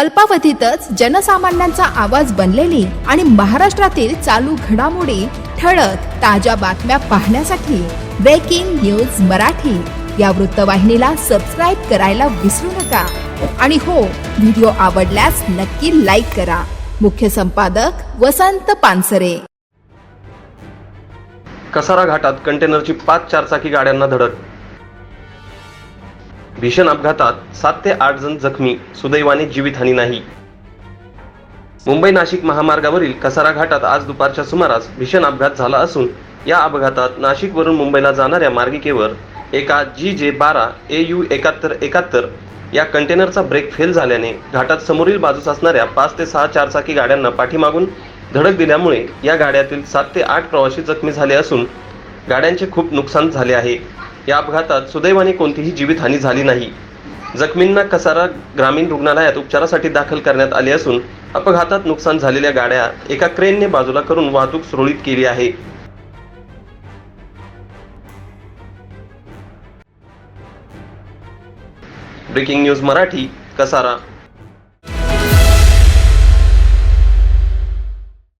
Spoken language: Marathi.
अल्पावधीतच जनसामान्यांचा आवाज बनलेली आणि महाराष्ट्रातील चालू घडामोडी ठळक ताज्या बातम्या पाहण्यासाठी ब्रेकिंग न्यूज मराठी. या वृत्तवाहिनीला सबस्क्राईब करायला विसरू नका. आणि हो व्हिडिओ आवडल्यास नक्की लाईक करा. मुख्य संपादक वसंत पानसरे. कसारा घाटात कंटेनरची पाच चारचाकी गाड्यांना धडक भीषण अपघातात सात ते आठ जण जखमी. सुदैवाने जीवितहानी नाही. मुंबई नाशिक महामार्गावरील कसारा घाटात आज दुपारच्या सुमारास भीषण अपघात झाला असून या अपघातात नाशिकवरून मुंबईला जाणाऱ्या मार्गिकेवर एका जी जे बारा ए यू एकाहत्तर एकाहत्तर या कंटेनरचा ब्रेक फेल झाल्याने घाटात समोरील बाजूस असणाऱ्या पाच ते सहा चारचाकी गाड्यांना पाठीमागून धडक दिल्यामुळे या गाड्यातील सात ते आठ प्रवासी जखमी झाले असून गाड्यांचे खूप नुकसान झाले आहे. या अपघातात सुदैवाने कोणतीही जीवितहानी झाली नाही. जखमींना कसारा ग्रामीण रुग्णालयात उपचारासाठी दाखल करण्यात आले असून अपघातात नुकसान झालेल्या गाड्या एका क्रेनने बाजूला करून वाहतूक सुरळीत केली आहे. Breaking news Marathi Kasara.